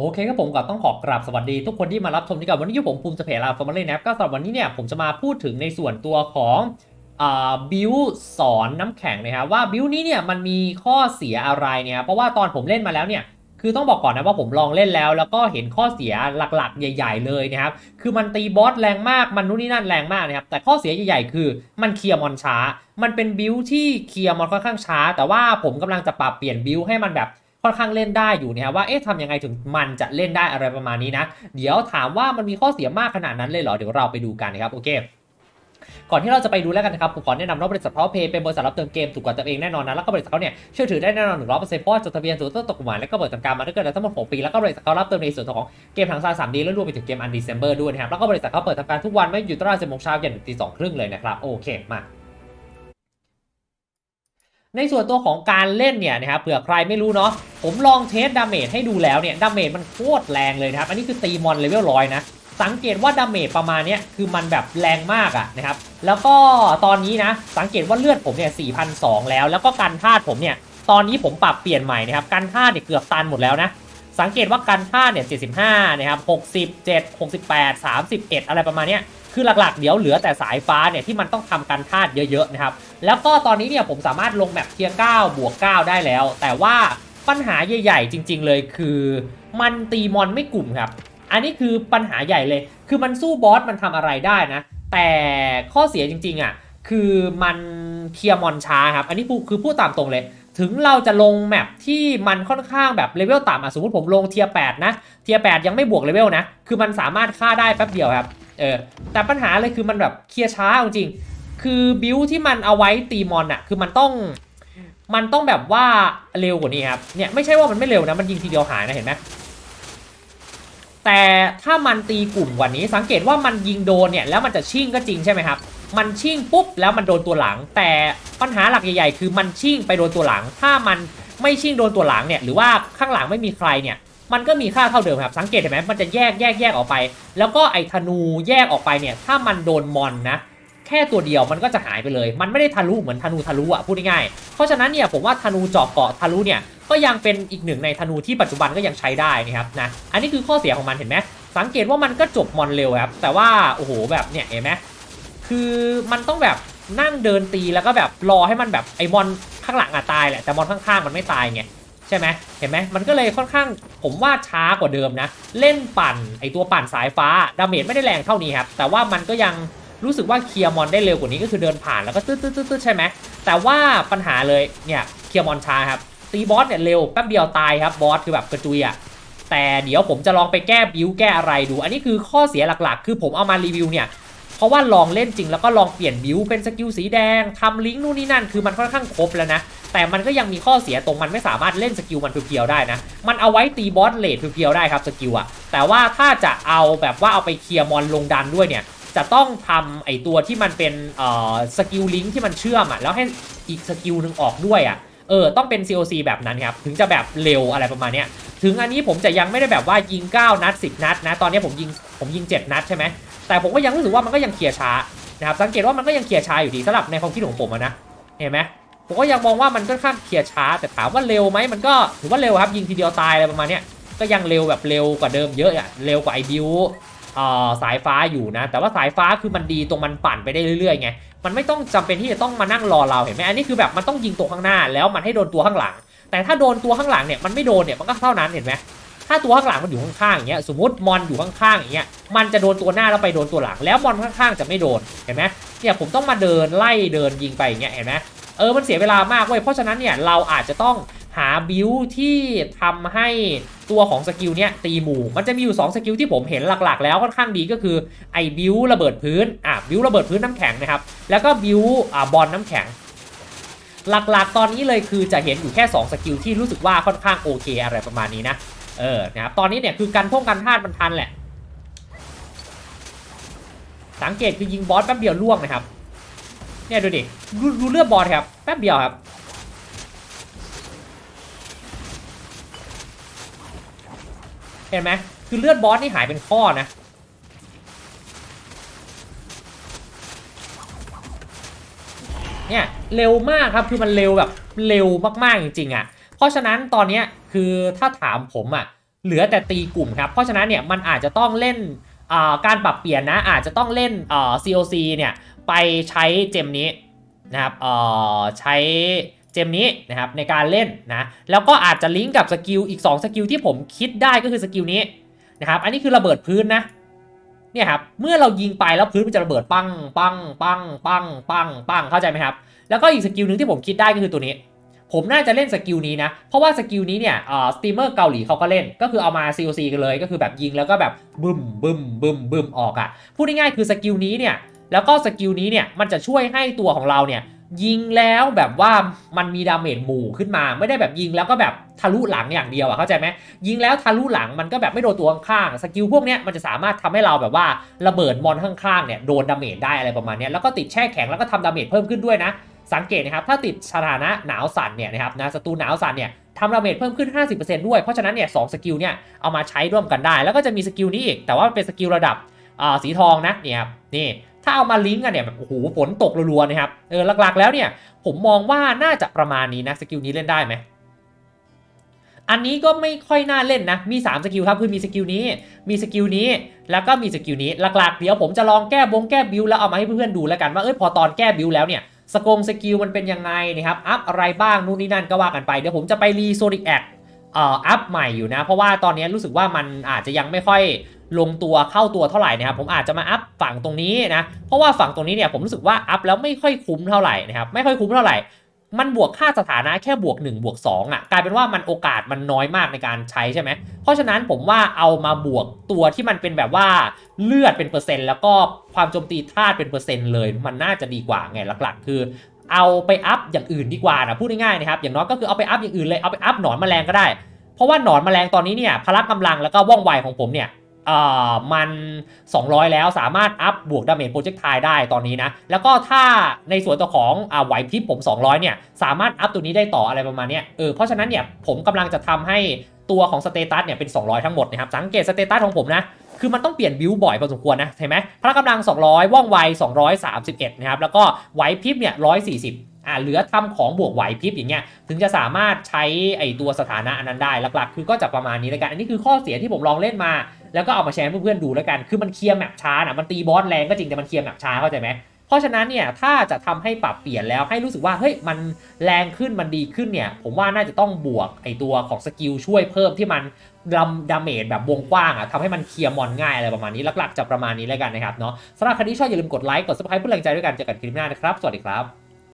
โอเคครับผมก็ต้องขอกราบสวัสดีทุกคนที่มารับชมนี่กับวันนี้อยู่ผมภูมิเสเพลาฟอร์มาเล่นะครับก็สำหรับวันนี้เนี่ยผมจะมาพูดถึงในส่วนตัวของบิวสอนน้ำแข็งนะครับว่าบิวนี้เนี่ยมันมีข้อเสียอะไรเนี่ยเพราะว่าตอนผมเล่นมาแล้วเนี่ยคือต้องบอกก่อนนะว่าผมลองเล่นแล้ว แล้วก็เห็นข้อเสียหลักๆ ใหญ่ ๆ เลยนะครับคือมันตีบอสแรงมากมันนู่นนี่นั่นแรงมากนะครับแต่ข้อเสียใหญ่ๆคือมันเคลียร์มอนช้า มันเป็นบิวที่เคลียร์มอนค่อนข้างช้า แต่ว่าผมกำลังจะปรับเปลี่ยนบิวให้มันแบบ ค่อนข้างเล่นได้อยู่นะครับว่าเอ๊ะทำยังไงถึงมันจะเล่นได้อะไรประมาณนี้นะ เดี๋ยวถามว่ามันมีข้อเสียมากขนาดนั้นเลยเหรอเดี๋ยวเราไปดูกันนะครับโอเคก่อนที่เราจะไปดูแล้วกันนะครับ ผมขอแนะนำว่าบริษัทพาวเพย์เป็นบริษัทรับเติมเกมถูกกว่าตัวเองแน่นอนนะ แล้วก็บริษัทเขาเนี่ยเชื่อถือได้แน่นอนหนึ่งร้อยเปอร์เซ็นต์เพราะว่าจดทะเบียนสูตรต้นตกหมายและก็เปิดทำการมาได้เกินทั้งหมดหกปี แล้วก็บริษัทเขารับเติมในส่วนของเกมทางซาสามดีและรวมไปถึงเกมอันดีเซมเบอร์ด้วยนะครับ แล้วก็บริษัทเขาเปิดทำการทุกวันไม่หยุดตั้งแต่สิบโมงเช้ายันถึงตีสองครึ่งเลยนะครับ โอเค มา ในส่วนตัวของการเล่นเนี่ยนะครับเผื่อใครไม่รู้เนาะผมลองเทสดาเมจให้ดูแล้วเนี่ยดาเมจมันโคตรแรงเลยนะครับอันนี้คือตีมอนเลเวลร้อยนะสังเกตว่าดาเมจประมาณนี้คือมันแบบแรงมากอะนะครับแล้วก็ตอนนี้นะสังเกตว่าเลือดผมเนี่ย4,002แล้ว แล้วก็การธาตุผมเนี่ยตอนนี้ผมปรับเปลี่ยนใหม่นะครับการธาตุเนี่ยเกือบตันหมดแล้วนะสังเกตว่าการธาตุเนี่ย75นะครับ67 68 31 อะไรประมาณเนี้ย คือหลักๆ เดี๋ยวเหลือแต่สายฟ้าเนี่ยที่มันต้องทำการธาตุเยอะๆนะครับ แล้วก็ตอนนี้เนี่ยผมสามารถลงแมปเทียร์9บวก9ได้แล้ว แต่ว่าปัญหาใหญ่ๆ จริง ๆ เลยคือมันตีมอนไม่กลุ่มครับ อันนี้คือปัญหาใหญ่เลย คือมันสู้บอสมันทำอะไรได้นะ แต่ข้อเสียจริงๆอะคือมันเคลียร์มอนช้าครับ อันนี้พูคือพูดตามตรงเลย ถึงเราจะลงแมปที่มันค่อนข้างแบบเลเวลต่ำอะสมมติผมลงเทียร์8นะ เทียร์8ยังไม่บวกเลเวลนะ คือมันสามารถฆ่าได้แป๊บเดียวครับ เออแต่ปัญหาเลยคือมันแบบเคลียร์ช้าจริง คือบิวที่มันเอาไว้ตีมอนอะคือมันต้องมันต้องแบบว่าเร็วกว่านี้ครับเนี่ยไม่ใช่ว่ามันไม่เร็วนะมันยิงทีเดียวหายนะเห็นไหมแต่ถ้ามันตีกลุ่มกว่านี้สังเกตว่ามันยิงโดนเนี่ยแล้วมันจะชิ่งก็จริงใช่ไหมครับมันชิ่งปุ๊บแล้วมันโดนตัวหลัง แต่ปัญหาหลักใหญ่ๆ คือมันชิ่งไปโดนตัวหลัง ถ้ามันไม่ชิ่งโดนตัวหลังเนี่ยหรือว่าข้างหลังไม่มีใครเนี่ย มันก็มีค่าเท่าเดิมครับ สังเกตเห็นไหมมันจะแยกแยกแยกออกไป แล้วก็ไอ้ธนูแยกออกไปเนี่ย ถ้ามันโดนมอนนะ แค่ตัวเดียวมันก็จะหายไปเลย มันไม่ได้ทะลุเหมือนธนูทะลุอะพูดง่ายๆ เพราะฉะนั้นเนี่ยผมว่าธนูเจาะเกาะทะลุเนี่ยก็ยังเป็นอีกหนึ่งในธนูที่ปัจจุบันก็ยังใช้ได้นะครับนะ อันนี้คือข้อเสียของมันเห็นไหมสังเกตว่ามันก็จบมอนเร็วครับ แต่ว่าโอ้โหแบบเนี่ยเห็นไหมคือมันต้องแบบนั่งเดินตีแล้วก็แบบรอให้มันแบบไอ้มอนข้างหลังอะตายแหละแต่มอนข้างๆมันไม่ตายไง ใช่ไหมเห็นไหมมันก็เลยค่อนข้างผมว่าช้ากว่าเดิมนะ เล่นปั่นไอตัวปั่นสายฟ้าดาเมจไม่ได้แรงเท่านี้ครับแต่ว่ามันก็ยังรู้สึกว่าเคลียร์มอนได้เร็วกว่านี้ก็คือเดินผ่านแล้วก็ตืดตืดใช่ไหมแต่ว่าปัญหาเลยเนี่ยเคลียร์มอนช้าครับตีบอสเนี่ยเร็วแป๊บเดียวตายครับบอสคือแบบกระจุยอะแต่เดี๋ยวผมจะลองไปแก้บิวแก้อะไรดู อันนี้คือข้อเสียหลักๆ คือผมเอามารีวิวเนี่ยเพราะว่าลองเล่นจริงแล้วก็ลองเปลี่ยนบิวเป็นสกิลสีแดงทำลิงก์นู่นนี่นั่นคือมันค่อนข้างครบแล้วนะ แต่มันก็ยังมีข้อเสียตรงมันไม่สามารถเล่นสกิลมันเพียวๆได้นะ มันเอาไว้ตีบอสเลดเพียวๆได้ครับสกิลอะแต่ว่าถ้าจะเอาแบบว่าเอาไปเคลียร์มอนลงดันด้วยเนี่ย จะต้องทำไอตัวที่มันเป็นเอ่อสกิลลิงก์ที่มันเชื่อมอะแล้วให้อีกสกิลหนึ่งออกด้วยอะเออต้องเป็น COC แบบนั้นครับ ถึงจะแบบเร็วอะไรประมาณเนี้ยถึงอันนี้ผมจะยังไม่ได้แบบว่ายิง 9 นัด 10 นัดนะ ตอนนี้ผมยิงผมยิง 7 นัดใช่ไหม แต่ผมก็ยังรู้สึกว่ามันก็ยังเคลียร์ช้านะครับ สังเกตว่ามันก็ยังเคลียร์ช้าอยู่ดีสำหรับในความคิดของผมนะ เห็นไหม ผมก็ยังมองว่ามันค่อนข้างเคลียร์ช้า แต่ถามว่าเร็วไหมมันก็ถือว่าเร็วครับยิงทีเดียวตายอะไรประมาณนี้ก็ยังเร็วแบบเร็วกว่าเดิมเยอะอะเร็วกว่าไอบิวเอ่อสายฟ้าอยู่นะ แต่ว่าสายฟ้าคือมันดีตรงมันปั่นไปได้เรื่อยๆไงมันไม่ต้องจำเป็นที่จะต้องมานั่งรอเราเห็นไหมอันนี้คือแบบมันต้องยิงตัวข้างหน้าแล้วมันให้โดนตัวข้างหลัง แต่ถ้าโดนตัวข้างหลังเนี่ยมันไม่โดนเนี่ยมันก็เท่านั้นเห็นไหมถ้าตัวข้างหลังมันอยู่ข้างๆอย่างเงี้ยสมมติมอนอยู่ข้างๆอย่างเงี้ยมันจะโดนตัวหน้าแล้วไปโดนตัวหลัง แล้วมอนข้างๆจะไม่โดนเห็นไหมเนี่ยผมต้องมาเดินไล่เดินยิงไปอย่างเงี้ยเห็นไหม เออมันเสียเวลามากเว้ยเพราะฉะนั้นเนี่ยเราอาจจะต้องหาบิวที่ทำให้ตัวของสกิลเนี่ยตีหมู่ มันจะมีอยู่ 2 สกิลที่ผมเห็นหลักๆ แล้วค่อนข้างดีก็คือไอ้บิวระเบิดพื้นอะบิวระเบิดพื้นน้ำแข็งนะครับแล้วก็บิวอ่าบอลน้ำแข็ง หลักๆ ตอนนี้เลยคือจะเห็นอยู่แค่ 2 สกิลที่รู้สึกว่าค่อนข้างโอเคอะไรประมาณนี้นะเออนะครับตอนนี้เนี่ยคือการท่งกันธาตุมันทันแหละ สังเกตคือยิงบอสแป๊บเดียวล่วงนะครับ เนี่ยดูดิดูเลือดบอสครับ แป๊บเดียวครับ เห็นไหมคือเลือดบอสนี่หายเป็นข้อนะ เนี่ยเร็วมากครับคือมันเร็วแบบเร็วมากๆจริงๆอะ เพราะฉะนั้นตอนนี้คือถ้าถามผมอะเหลือแต่ตีกลุ่มครับ เพราะฉะนั้นเนี่ยมันอาจจะต้องเล่น การปรับเปลี่ยนนะอาจจะต้องเล่น COC เนี่ยไปใช้เจมนี้นะครับเอ่อใช้เจมนี้นะครับในการเล่นนะแล้วก็อาจจะลิงก์กับสกิลอีก 2 สกิลที่ผมคิดได้ก็คือสกิลนี้นะครับอันนี้คือระเบิดพื้นนะเนี่ยครับเมื่อเรายิงไปแล้วพื้นมันจะระเบิดปังปังปังปังปังปังเข้าใจไหมครับแล้วก็อีกสกิลหนึ่งที่ผมคิดได้ก็คือตัวนี้ ผมน่าจะเล่นสกิลนี้นะ เพราะว่าสกิลนี้เนี่ยเอ่อสตรีมเมอร์เกาหลีเขาก็เล่น ก็คือเอามา COC กันเลย ก็คือแบบยิงแล้วก็แบบบึมบึมบึมบึมออกอะ่ะ พูดง่ายๆคือสกิลนี้เนี่ย แล้วก็สกิลนี้เนี่ย มันจะช่วยให้ตัวของเราเนี่ยยิงแล้วแบบว่ามันมีดาเมจหมู่ขึ้นมา ไม่ได้แบบยิงแล้วก็แบบทะลุหลังอย่างเดียวอะเข้าใจไหมยิงแล้วทะลุหลังมันก็แบบไม่โดนตัวข้างๆสกิลพวกเนี้ยมันจะสามารถทำให้เราแบบว่าระเบิดมอนข้างๆเนี่ยโดนดาเมจได้อะไรประมาณเนี้ยแล้วก็ติดแช่แข็งแล้วก็ทำดาเมจเพิ่มขึ้นด้วยนะ สังเกตนะครับถ้าติดสถานะหนาวสั่นเนี่ยนะครับนะศัตรูหนาวสั่นเนี่ยทำดาเมจเพิ่มขึ้น 50%ด้วย เพราะฉะนั้นเนี่ยสองสกิลเนี่ยเอามาใช้ร่วมกันได้ แล้วก็จะมีสกิลนี้อีก แต่ว่าเป็นสกิลระดับอ่าสีทองนะเนี่ยครับนี่ถ้าเอามาลิงก์กันเนี่ยแบบโอ้โหฝนตกรัวๆนะครับเออหลักๆแล้วเนี่ยผมมองว่าน่าจะประมาณนี้นะสกิลนี้เล่นได้ไหมอันนี้ก็ไม่ค่อยน่าเล่นนะ มี 3 สกิลครับ คือมีสกิลนี้ มีสกิลนี้ แล้วก็มีสกิลนี้ หลักๆ เดี๋ยวผมจะลองแก้บงแก้บิวแล้วเอามาให้เพื่อนๆดูแล้วกันว่า เอ้ย พอตอนแก้บิวแล้วเนี่ย สกงสกิลมันเป็นยังไงนะครับอัพอะไรบ้างนู่นนี่นั่นก็ว่ากันไป เดี๋ยวผมจะไปรีโซลิกแอคอัพใหม่อยู่นะ เพราะว่าตอนนี้รู้สึกว่ามันอาจจะยังไม่ค่อยลงตัวเข้าตัวเท่าไหร่นะครับผมอาจจะมาอัพฝั่งตรงนี้นะเพราะว่าฝั่งตรงนี้เนี่ยผมรู้สึกว่าอัพแล้วไม่ค่อยคุ้มเท่าไหร่นะครับไม่ค่อยคุ้มเท่าไหร่ มันบวกค่าสถานะแค่บวก 1 บวก 2 อะ กลายเป็นว่ามันโอกาสมันน้อยมากในการใช้ใช่ไหม เพราะฉะนั้นผมว่าเอามาบวกตัวที่มันเป็นแบบว่าเลือดเป็นเปอร์เซ็นต์ แล้วก็ความโจมตีธาตุเป็นเปอร์เซ็นต์เลย มันน่าจะดีกว่าไงหลักๆ คือเอาไปอัพอย่างอื่นดีกว่านะพูดง่ายๆนะครับอย่างน้อยก็คือเอาไปอัพอย่างอื่นเลยเอาไปอัพหนอนแมลงก็ได้ เพราะว่าหนอนแมลงตอนนี้เนี่ยพละกำลังแล้วก็ว่องไวของผมเนี่ย อ่อมัน 200 แล้วสามารถอัพบวกดาเมจโปรเจกต์ไทได้ตอนนี้นะ แล้วก็ถ้าในส่วนตัวของอ่าไหวพริบผม 200 เนี่ย สามารถอัพตัวนี้ได้ต่ออะไรประมาณนี้เออเพราะฉะนั้นเนี่ยผมกำลังจะทำให้ตัวของสเตตัสเนี่ยเป็น 200 ทั้งหมดนะครับ สังเกตสเตตัสของผมนะ คือมันต้องเปลี่ยนบิวบ่อยพอสมควรนะเห็นไหมพละกำลัง 200 ว่องไว 231 นะครับ แล้วก็ไหวพริบเนี่ย 140อ่าเหลือทำของบวกไหวพริบอย่างเงี้ยถึงจะสามารถใช้ไอตัวสถานะอันนั้นได้หลักๆ คือก็จะประมาณนี้แล้วกัน อันนี้คือข้อเสียที่ผมลองเล่นมา แล้วก็เอามาแชร์เพื่อนๆดูแล้วกัน คือมันเคลียร์แมปช้านะมันตีบอสแรงก็จริงแต่มันเคลียร์แมปช้าเข้าใจไหมเพราะฉะนั้นเนี่ยถ้าจะทำให้ปรับเปลี่ยนแล้วให้รู้สึกว่าเฮ้ยมันแรงขึ้นมันดีขึ้นเนี่ยผมว่าน่าจะต้องบวกไอตัวของสกิลช่วยเพิ่มที่มันดาดาเมจแบบวงกว้างอะทำให้มันเคลียร์มอนง่ายอะไรประมาณนี้หลักๆจะประมาณนี้แล้วกันนะครับเนาะสำหรับครที่ชอบอย่าลืมกดไลค์กดซับสไครป์เพื่อแรงใจด้วยกันเจอกันคลิปหน้านะครับ สวัสดีครับ